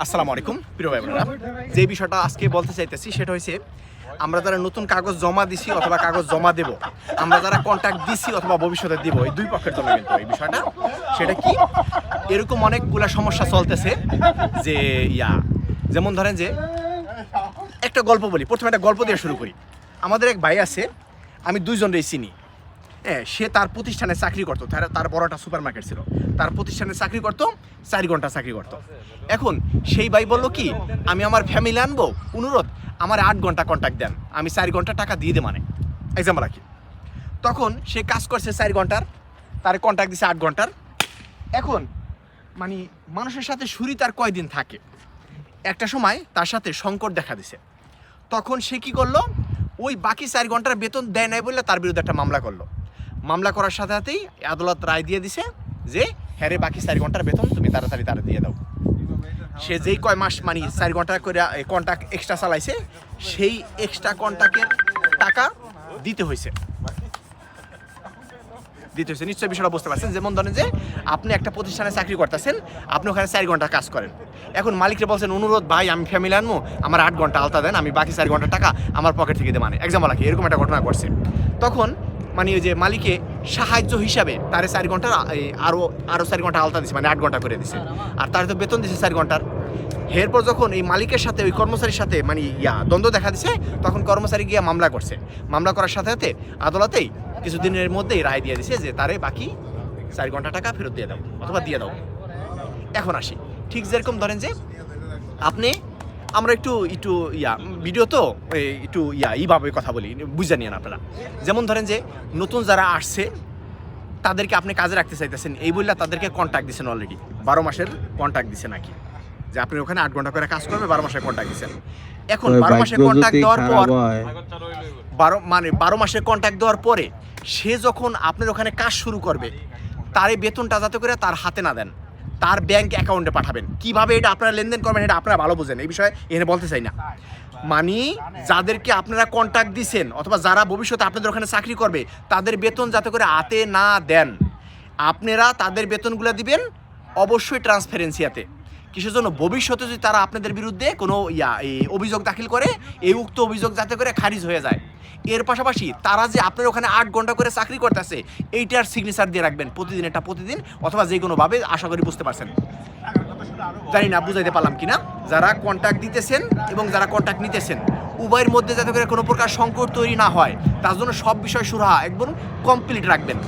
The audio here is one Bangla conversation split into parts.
আসসালামু আলাইকুম, প্রিয় ভাই বোনেরা যে বিষয়টা আজকে বলতে চাইতেছি সেটা হচ্ছে আমরা যারা নতুন কাগজ জমা দিছি অথবা কাগজ জমা দেব, আমরা যারা কন্ট্যাক্ট দিছি অথবা ভবিষ্যতে দিব, এই দুই পক্ষের জন্য কিন্তু এই বিষয়টা। সেটা কি? এরকম অনেকগুলা সমস্যা চলতেছে যে, ইয়া, যেমন ধরেন যে, একটা গল্প বলি। প্রথমে একটা গল্প দিয়ে শুরু করি। আমাদের এক ভাই আছে, আমি দুইজনরেই চিনি। সে তার প্রতিষ্ঠানে চাকরি করতো। তার তার বড় একটা সুপার মার্কেট ছিল। তার প্রতিষ্ঠানে চাকরি করতো, চার ঘণ্টা চাকরি করতো। এখন সেই ভাই বলল কি, আমি আমার ফ্যামিলি আনব, অনুরোধ, আমার আট ঘণ্টা কন্ট্যাক্ট দেন। আমি চার ঘণ্টা টাকা দিয়ে দে মানে। এক্সাম্পল রাখি তখন সে কাজ করছে চার ঘণ্টার, তার কন্ট্যাক্ট দিছে আট ঘণ্টার। এখন মানে মানুষের সাথে সুরি তার কয়দিন থাকে? একটা সময় তার সাথে সংকট দেখা দিছে। তখন সে কি করল? ওই বাকি চার ঘণ্টার বেতন দেয় নাই বলে তার বিরুদ্ধে একটা মামলা করল। মামলা করার সাথে সাথেই আদালত রায় দিয়ে দিছে যে হ্যাঁ বাকি চার ঘণ্টার বেতন তুমি তাড়াতাড়ি তারা দিয়ে দাও। সে যেই কয় মাস মানে চার ঘণ্টা করে কন্ট্যাক্ট এক্সট্রা চালাইছে, সেই এক্সট্রা কন্ট্যাক্টের টাকা দিতে হয়েছে দিতে হয়েছে নিশ্চয়ই বিষয়টা বুঝতে পারছেন। যেমন ধরেন যে, আপনি একটা প্রতিষ্ঠানে চাকরি করতেছেন, আপনি ওখানে চার ঘণ্টা কাজ করেন। এখন মালিককে বলছেন, অনুরোধ, ভাই, আমি ফ্যামিলি আনব আমার আট ঘণ্টা আলতা দেন, আমি বাকি চার ঘণ্টা টাকা আমার পকেট থেকে দিয়ে মানে। এক্সাম্পল রাখি এরকম একটা ঘটনা ঘটছে। তখন মানে ওই যে মালিকে সাহায্য হিসাবে তারে চার ঘণ্টা আরও আরও চার ঘণ্টা আলতা দিছে মানে আট ঘণ্টা করে দিছে। আর তার তো বেতন দিছে চার ঘণ্টার। এরপর যখন এই মালিকের সাথে ওই কর্মচারীর সাথে মানে ইয়া দ্বন্দ্ব দেখা দিছে তখন কর্মচারী গিয়ে মামলা করছে। মামলা করার সাথে সাথে আদালতেই কিছুদিনের মধ্যেই রায় দিয়ে দিছে যে তারে বাকি চার ঘণ্টা টাকা ফেরত দিয়ে দাও অথবা দিয়ে দাও। এখন আসি। ঠিক যেরকম ধরেন যে আপনি আমরা একটু একটু ইয়া ভিডিও তো একটু ইয়া এইভাবে কথা বলি বুঝে নিন আপনারা। যেমন ধরেন যে নতুন যারা আসছে তাদেরকে আপনি কাজে রাখতে চাইতেছেন এই বললে তাদেরকে কন্ট্যাক্ট দিচ্ছেন অলরেডি বারো মাসের কন্ট্যাক্ট দিছে নাকি? যে আপনি ওখানে আট ঘণ্টা করে কাজ করবে বারো মাসের কন্ট্যাক্ট দিচ্ছেন এখন বারো মাসের কন্ট্যাক্ট দেওয়ার পর বারো মানে বারো মাসের কন্ট্যাক্ট দেওয়ার পরে সে যখন আপনার ওখানে কাজ শুরু করবে তার এই বেতনটা যাতে করে তার হাতে না দেন। তার ব্যাংক অ্যাকাউন্টে পাঠাবেন। কীভাবে এটা আপনারা লেনদেন করবেন এটা আপনারা ভালো বোঝেন, এই বিষয়ে এখানে বলতে চাই না। মানে যাদেরকে আপনারা কন্ট্যাক্ট দিছেন, অথবা যারা ভবিষ্যতে আপনাদের ওখানে চাকরি করবে, তাদের বেতন যাতে করে আতে না দেন। আপনারা তাদের বেতনগুলো দিবেন, অবশ্যই ট্রান্সপারেন্সিয়াতে কিসের জন্য? ভবিষ্যতে যদি তারা আপনাদের বিরুদ্ধে কোনো ইয়া এই অভিযোগ দাখিল করে, এই উক্ত অভিযোগ যাতে করে খারিজ হয়ে যায়। এর পাশাপাশি তারা যে আপনার ওখানে আট ঘণ্টা করে চাকরি করতেছে এইটার সিগনেচার দিয়ে রাখবেন প্রতিদিন, এটা প্রতিদিন, অথবা যে কোনোভাবে আশা করি বুঝতে পারছেন। জানি না, বুঝাইতে পারলাম কিনা? যারা কন্ট্যাক্ট দিতেছেন এবং যারা কন্ট্যাক্ট নিতেছেন, উভয়ের মধ্যে যাতে করে কোনো প্রকার সংকট তৈরি না হয়, তার জন্য সব বিষয় সুরাহা একদম কমপ্লিট রাখবেন।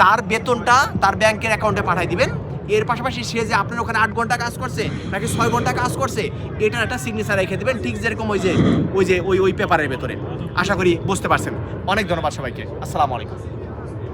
তার বেতনটা তার ব্যাংকের অ্যাকাউন্টে পাঠিয়ে দিবেন। এর পাশাপাশি সে যে আপনার ওখানে আট ঘণ্টা কাজ করছে, নাকি ছয় ঘণ্টা কাজ করছে, এটার একটা সিগনেচার রেখে দেবেন, ঠিক যেরকম ওই যে ওই যে, ওই ওই পেপারের ভেতরে। আশা করি বুঝতে পারছেন। অনেক ধন্যবাদ সবাইকে। আসসালামু আলাইকুম।